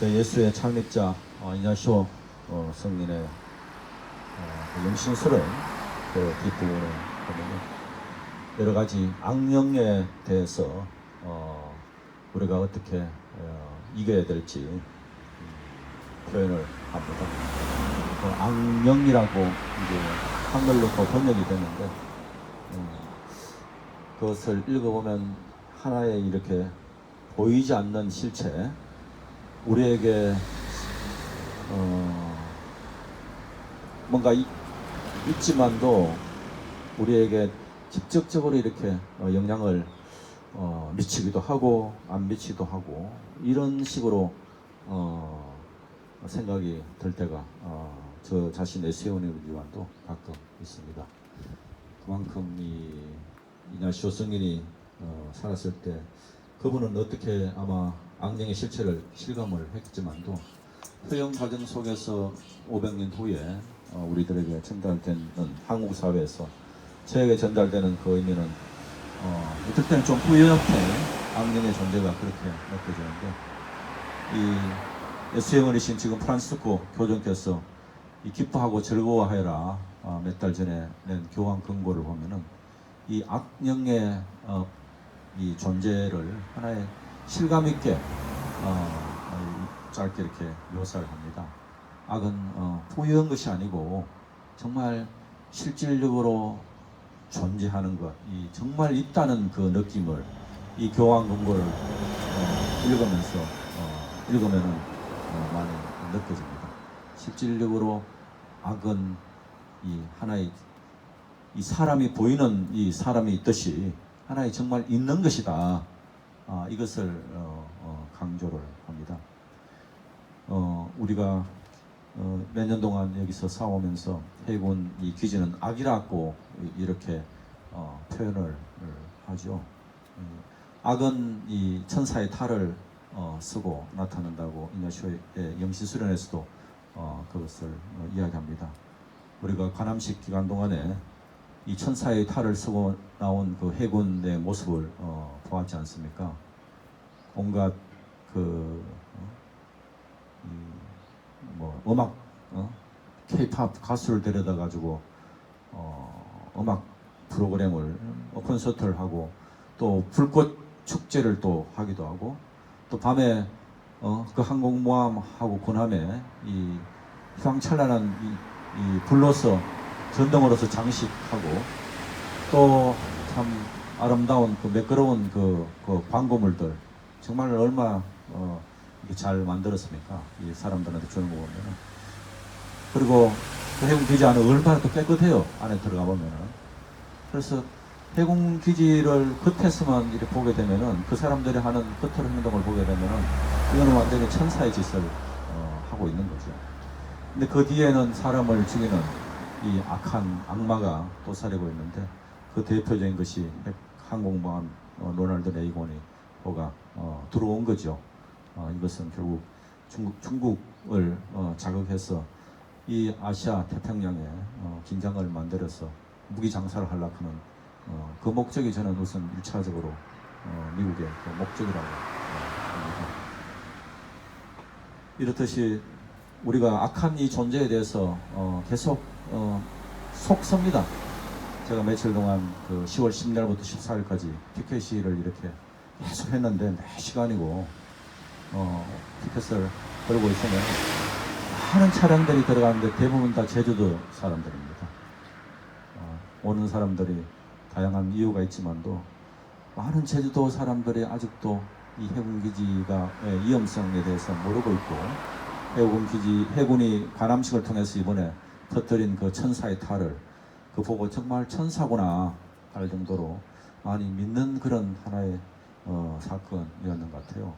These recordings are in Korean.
저 예수의 창립자 어, 이냐쇼 어, 성민의 어, 그 영신스러운 그 뒷부분에 보면 여러 가지 악령에 대해서 어, 우리가 어떻게 어, 이겨야 될지 음, 표현을 합니다. 그 악령이라고 이제 한글로 또 번역이 되는데 음, 그것을 읽어보면 하나의 이렇게 보이지 않는 실체 우리에게 어, 뭔가 이- 있지만도 우리에게 직접적으로 이렇게 어, 영향을 어, 미치기도 하고 안 미치기도 하고 이런 식으로 어, 생각이 들 때가 어, 저 자신의 세운이지만도 가끔 있습니다. 그만큼 이 이나시오 성인이 어, 살았을 때 그분은 어떻게 아마 악령의 실체를 실감을 했지만도 효영 과정 속에서 500년 후에 어, 우리들에게 전달되는 한국 사회에서 저에게 전달되는 그 의미는 어, 어떨 때는 좀 후연하게 악령의 존재가 그렇게 느껴지는데 이 예수의 어리신 지금 프란시스코 교정께서 이 기뻐하고 즐거워하여라 어, 몇달 전에 낸 교황 경고를 보면은 이 악령의 어, 이 존재를 하나의 실감 있게 어, 이- 짧게 이렇게 묘사를 합니다. 악은 어, 포유한 것이 아니고 정말 실질적으로 존재하는 것, 이 정말 있다는 그 느낌을 이 교황 공고를 어, 읽으면서 어, 읽으면은 어, 많이 느껴집니다. 실질적으로 악은 이 하나의 이 사람이 보이는 이 사람이 있듯이 하나의 정말 있는 것이다. 아, 이것을 어, 어, 강조를 합니다. 어, 우리가 어, 몇년 동안 여기서 싸우면서 해군 이 기지는 악이라고 이- 이렇게 어, 표현을 어, 하죠. 음, 악은 이 천사의 탈을 어, 쓰고 나타난다고 이냐쇼의 영시 수련에서도 어, 그것을 어, 이야기합니다. 우리가 관함식 기간 동안에 이 천사의 탈을 쓰고 나온 그 해군의 모습을 어, 보았지 않습니까? 온갖 그 어, 이, 뭐 음악 어? K-팝 가수를 데려다 가지고 어, 음악 프로그램을 어, 콘서트를 하고 또 불꽃 축제를 또 하기도 하고 또 밤에 어, 그 항공모함하고 군함에 이 휘황찬란한 이, 이 불로서 전등으로서 장식하고 또참 아름다운 그 매끄러운 그, 그 광고물들 정말 얼마 어, 잘 만들었습니까? 이 사람들한테 주는 거 보면은 그리고 그 해군 기지 안에 얼마나 또 깨끗해요 안에 들어가 보면은 그래서 해군 기지를 겉에서만 이렇게 보게 되면은 그 사람들이 하는 겉으로 행동을 보게 되면은 이거는 완전히 천사의 짓을 어, 하고 있는 거죠. 근데 그 뒤에는 사람을 죽이는 이 악한 악마가 도사리고 있는데 그 대표적인 것이 핵 항공모함 어, 로널드 레이건이 뭐가 어, 들어온 거죠. 어, 이것은 결국 중국, 중국을 어, 자극해서 이 아시아 태평양에 어, 긴장을 만들어서 무기 장사를 하려고 하는 어, 그 목적이 저는 우선 일차적으로 어, 미국의 그 목적이라고 어, 봅니다. 이렇듯이 우리가 악한 이 존재에 대해서 어, 계속 어, 속섭니다. 제가 며칠 동안 그 10월 10일부터 14일까지 피켓 시위를 이렇게 계속 했는데 매 시간이고 어, 피켓을 걸고 있으면 많은 차량들이 들어가는데 대부분 다 제주도 사람들입니다. 어, 오는 사람들이 다양한 이유가 있지만도 많은 제주도 사람들이 아직도 이 해군 기지가 의 위험성에 대해서 모르고 있고 해군 기지 해군이 관함식을 통해서 이번에 터뜨린 그 천사의 탈을 그 보고 정말 천사구나 할 정도로 많이 믿는 그런 하나의 어, 사건이었는 것 같아요.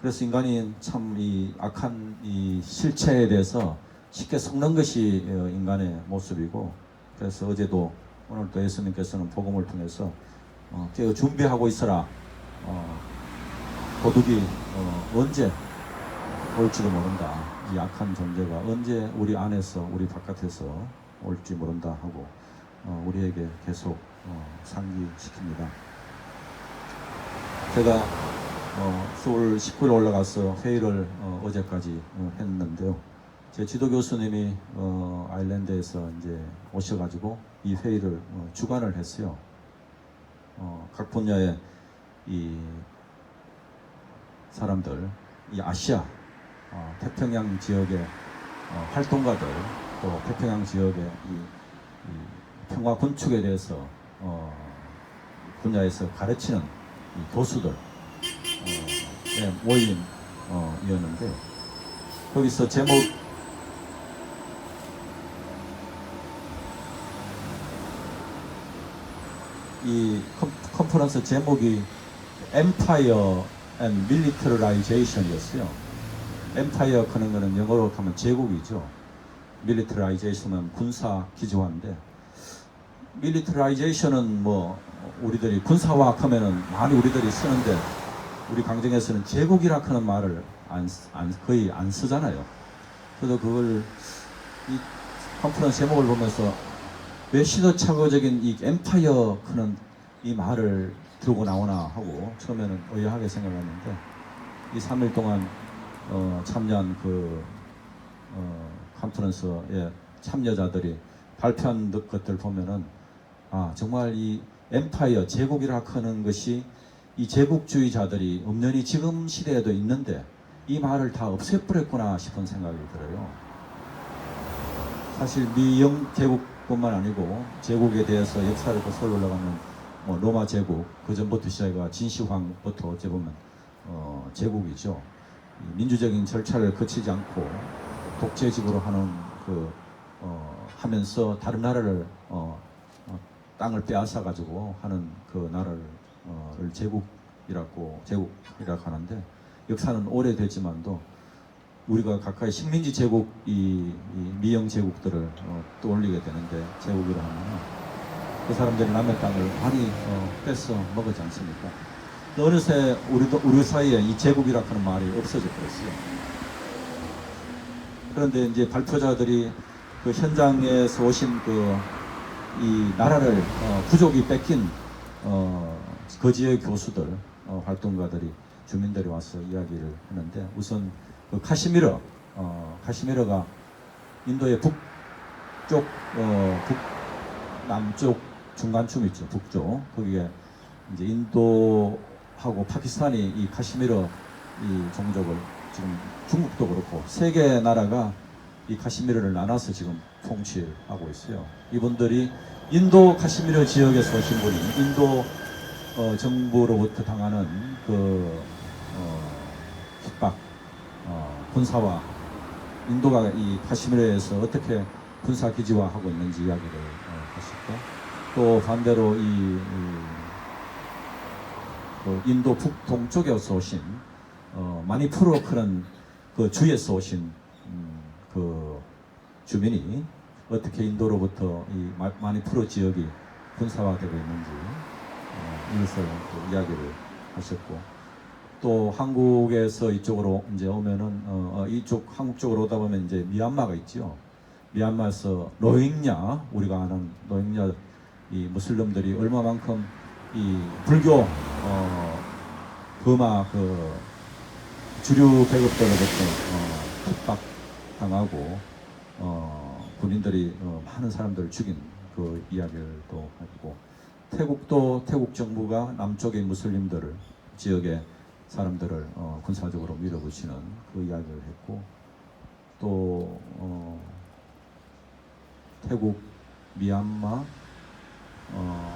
그래서 인간이 참 이 악한 이 실체에 대해서 쉽게 속는 것이 어, 인간의 모습이고 그래서 어제도 오늘도 예수님께서는 복음을 통해서 어, 깨어 준비하고 있어라. 어, 도둑이 어, 언제 올지도 모른다. 이 악한 존재가 언제 우리 안에서 우리 바깥에서 올지 모른다 하고 어, 우리에게 계속 어, 상기시킵니다. 제가 어, 서울 19일 올라가서 회의를 어, 어제까지 어, 했는데요. 제 지도 교수님이 어, 아일랜드에서 이제 오셔가지고 이 회의를 어, 주관을 했어요. 어, 각 분야의 이 사람들, 이 아시아, 어, 태평양 지역의 어, 활동가들, 또 태평양 지역의 이, 이 평화 건축에 대해서 어, 분야에서 가르치는 이 교수들 어, 예, 모임 어, 이었는데 거기서 제목 이 컨, 컨퍼런스 제목이 Empire and Militarization이었어요. Empire 하는 거는 영어로 하면 제국이죠. Militarization은 군사 기조화인데 Militarization은 뭐 우리들이 군사화 하면은 많이 우리들이 쓰는데 우리 강정에서는 제국이라 하는 말을 안, 쓰- 안- 거의 안 쓰잖아요. 그래서 그걸 이 컨퍼런스 제목을 보면서 왜 시도착오적인 이 엠파이어 하는 이 말을 들고 나오나 하고 처음에는 의아하게 생각했는데 이 3일 동안 어, 참여한 그 어, 컨퍼런스에 참여자들이 발표한 것들 보면은 아 정말 이 엠파이어 제국이라 하는 것이 이 제국주의자들이 엄연히 지금 시대에도 있는데 이 말을 다 없애버렸구나 싶은 생각이 들어요. 사실 미영 제국뿐만 아니고 제국에 대해서 역사를 거슬러 올라가면 뭐 로마 제국 그 전부터 시작해가 진시황부터 어찌 보면 어, 제국이죠. 이 민주적인 절차를 거치지 않고 독재직으로 하는 그 어, 하면서 다른 나라를 어, 어, 땅을 빼앗아 가지고 하는 그 나라를 어, 를 제국이라고 제국이라고 하는데 역사는 오래됐지만도 우리가 가까이 식민지 제국 이, 이 미영 제국들을 어, 떠올리게 되는데 제국이라 하면 그 사람들이 남의 땅을 많이 어, 뺏어 먹지 않습니까? 어느새 우리도 우리 사이에 이 제국이라 하는 말이 없어져 버렸어요. 그런데 이제 발표자들이 그 현장에서 오신 그 이 나라를 어, 부족이 뺏긴 어, 그 지역 교수들 어, 활동가들이 주민들이 와서 이야기를 하는데 우선 그 카시미르 어, 카시미르가 인도의 북쪽 어, 북 남쪽 중간쯤 있죠 북쪽. 거기에 이제 인도하고 파키스탄이 이 카시미르 이 종족을 지금 중국도 그렇고 세 개 나라가 이 카시미르를 나눠서 지금 통치하고 있어요. 이분들이 인도 카시미르 지역에서 오신 분이 인도 어, 정부로부터 당하는 그 어, 핍박, 어, 군사화, 인도가 이 카시미르에서 어떻게 군사 기지화하고 있는지 이야기를 어, 하셨고 또 반대로 이, 이 그 인도 북동쪽에서 오신 어, 마니푸르 그런 그 주에서 오신 음, 그 주민이 어떻게 인도로부터 이 마- 마니푸르 지역이 군사화되고 있는지 어, 이것을 또 이야기를 하셨고 또 한국에서 이쪽으로 이제 오면은 어, 어, 이쪽 한국 쪽으로 오다 보면 이제 미얀마가 있죠. 미얀마에서 로힝야 우리가 아는 로힝야 이 무슬림들이 얼마만큼 이 불교 어, 버마 그 주류 배급들로부터 어, 핍박 당하고 어, 군인들이 어, 많은 사람들을 죽인 그 이야기를 또 했고 태국도 태국 정부가 남쪽의 무슬림들을 지역의 사람들을 어, 군사적으로 밀어붙이는 그 이야기를 했고 또 어, 태국 미얀마 어,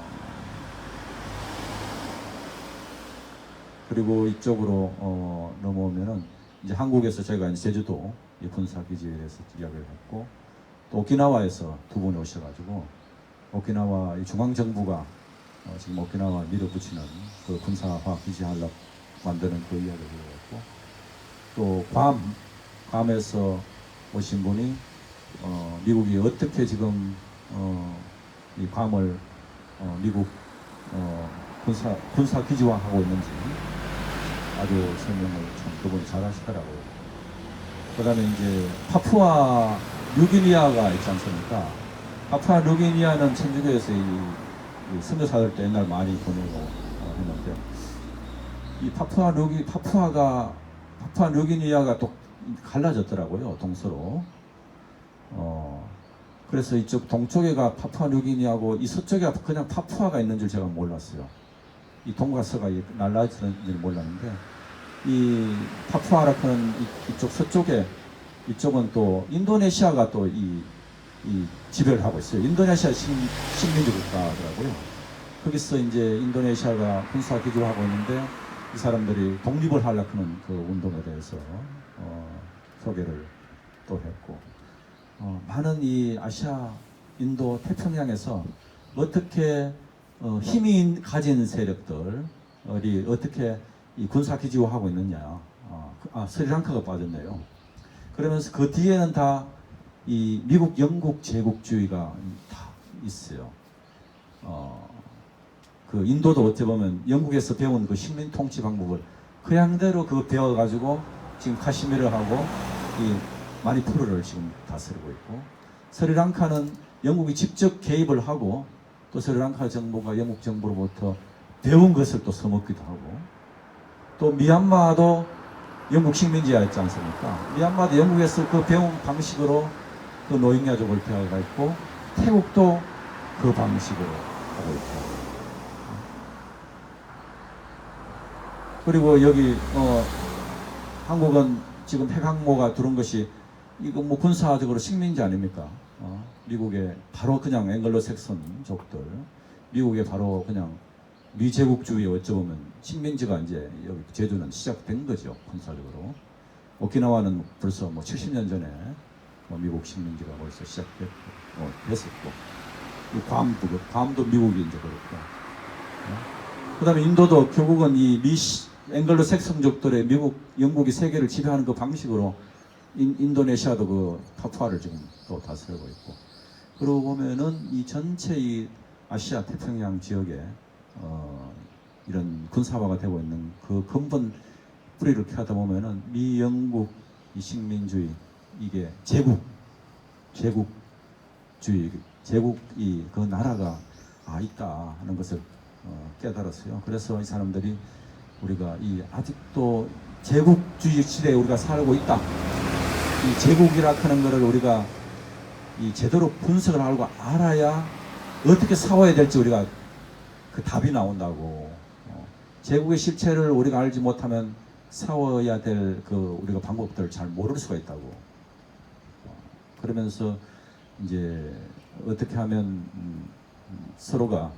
그리고 이쪽으로 어, 넘어오면은 이제 한국에서 저희가 이제 제주도 이 군사 기지에 대해서 이야기를 했고 또 오키나와에서 두 분이 오셔가지고 오키나와 이 중앙 정부가 어, 지금 오키나와 밀어붙이는 그 군사화 기지 하려고 만드는 그 이야기를 했고 또 괌, 괌에서 오신 분이 어, 미국이 어떻게 지금 어, 이 괌을 어, 미국 어, 군사 군사 기지화하고 있는지 아주 설명을 참 그분이 잘 하시더라고요. 그 다음에 이제 파푸아 뉴기니아가 있지 않습니까? 파푸아 뉴기니아는 천주교에서 이, 이 선교사들 때 옛날 많이 보내고 어, 했는데 이 파푸아 뉴기 파푸아가 파푸아 뉴기니아가 또 갈라졌더라고요 동서로. 어 그래서 이쪽 동쪽에가 파푸아 뉴기니아고 이 서쪽에 그냥 파푸아가 있는 줄 제가 몰랐어요. 이 동과 서가 날라지는 줄 몰랐는데 이 파푸아라크는 이- 이쪽 서쪽에 이쪽은 또 인도네시아가 또이 이 지배를 하고 있어요. 인도네시아 식, 식민지 국가더라고요. 거기서 이제 인도네시아가 군사 기조를 하고 있는데 이 사람들이 독립을 하려고 하는 그 운동에 대해서 어, 소개를 또 했고 어, 많은 이 아시아, 인도, 태평양에서 어떻게 어, 힘이 가진 세력들이 어떻게 이 군사 기지화하고 있느냐. 어, 그- 아, 스리랑카가 빠졌네요. 그러면서 그 뒤에는 다 이 미국, 영국 제국주의가 다 있어요. 어, 그 인도도 어찌 보면 영국에서 배운 그 식민 통치 방법을 그 양대로 그 배워가지고 지금 카시미르하고 이 마니푸르를 지금 다스리고 있고 스리랑카는 영국이 직접 개입을 하고 또 스리랑카 정부가 영국 정부로부터 배운 것을 또 써먹기도 하고 또 미얀마도 영국 식민지였지 않습니까? 미얀마도 영국에서 그 배운 방식으로 그 노인야족을 배워가 있고 태국도 그 방식으로 하고 있고 그리고 여기 어 한국은 지금 핵항모가 들어온 것이 이거 뭐 군사적으로 식민지 아닙니까? 어, 미국의 바로 그냥 앵글로 색선족들, 미국의 바로 그냥 미제국주의 어쩌보면 식민지가 이제 여기 제주는 시작된 거죠 군사적으로. 오키나와는 벌써 뭐 70년 전에 뭐 미국 식민지가 벌써 시작됐고 어, 됐었고 이 괌도 그- 괌도 미국이 이제 그렇고. 그 다음에 인도도 결국은 이 미시, 앵글로 색성족들의 미국, 영국이 세계를 지배하는 그 방식으로 인, 인도네시아도 그 파푸아를 지금 또 다스리고 있고. 그러고 보면은 이 전체 이 아시아 태평양 지역에 어, 이런 군사화가 되고 있는 그 근본 뿌리를 캐다 보면은 미, 영국, 이 식민주의, 이게 제국, 제국주의, 제국이 그 나라가 아 있다 하는 것을 어, 깨달았어요. 그래서 이 사람들이 우리가 이 아직도 제국주의 시대에 우리가 살고 있다. 이 제국이라 하는 것을 우리가 이 제대로 분석을 하고 알아야 어떻게 싸워야 될지 우리가 그 답이 나온다고. 어, 제국의 실체를 우리가 알지 못하면 싸워야 될 그 우리가 방법들을 잘 모를 수가 있다고. 어, 그러면서 이제 어떻게 하면 음, 음, 서로가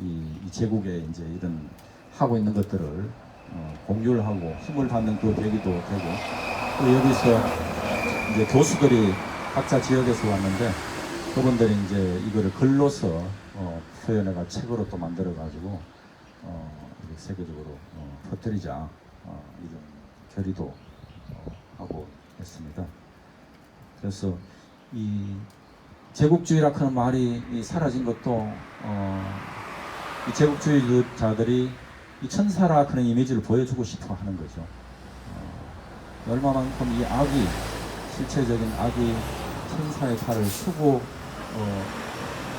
이, 이 제국에 이제 이런 하고 있는 것들을 어, 공유를 하고 힘을 받는 그 계기도 되고 또 여기서 이제 교수들이 각자 지역에서 왔는데 그분들이 이제 이거를 글로서 어, 표현해가 책으로 또 만들어 가지고 어, 세계적으로 어, 퍼뜨리자 어, 이런 결의도 어, 하고 했습니다. 그래서 이 제국주의라 하는 말이 이 사라진 것도 어, 이 제국주의자들이 이 천사라 하는 이미지를 보여주고 싶어 하는 거죠. 어, 얼마만큼 이 악이 실체적인 악이 천사의 팔을 쓰고 어,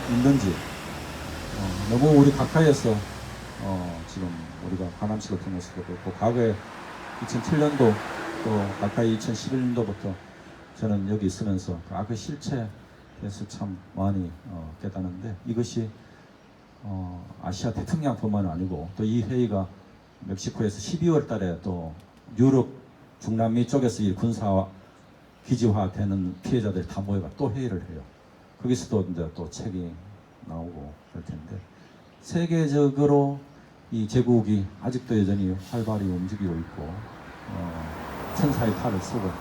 있는지 어, 너무 우리 가까이에서 어, 지금 우리가 관함식을 통해서도 그렇고 과거에 2007년도 또 가까이 2011년도부터 저는 여기 있으면서 그 악의 실체에서 참 많이 어, 깨닫는데 이것이 어, 아시아 태평양뿐만 아니고 또 이 회의가 멕시코에서 12월 달에 또 유럽 중남미 쪽에서 이 군사 기지화되는 피해자들이 다 모여가 또 회의를 해요. 거기서도 이제 또 책이 나오고 그럴 텐데 세계적으로 이 제국이 아직도 여전히 활발히 움직이고 있고 어, 천사의 팔을 쓰고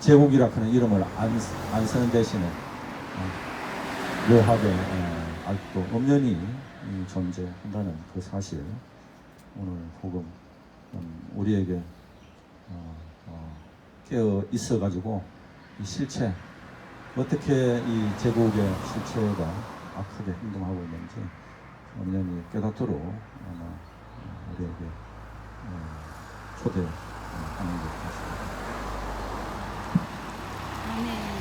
제국이라 하는 이름을 안, 쓰- 안 쓰는 대신에 어, 묘하게 어, 아직도 엄연히 이 존재한다는 그 사실 오늘 복음 음, 우리에게 어, 어, 깨어 있어 가지고 이 실체 어떻게 이 제국의 실체가 아프게 행동하고 있는지 엄연히 깨닫도록 아마 어, 우리에게 어, 초대하는 것 같습니다. 아멘.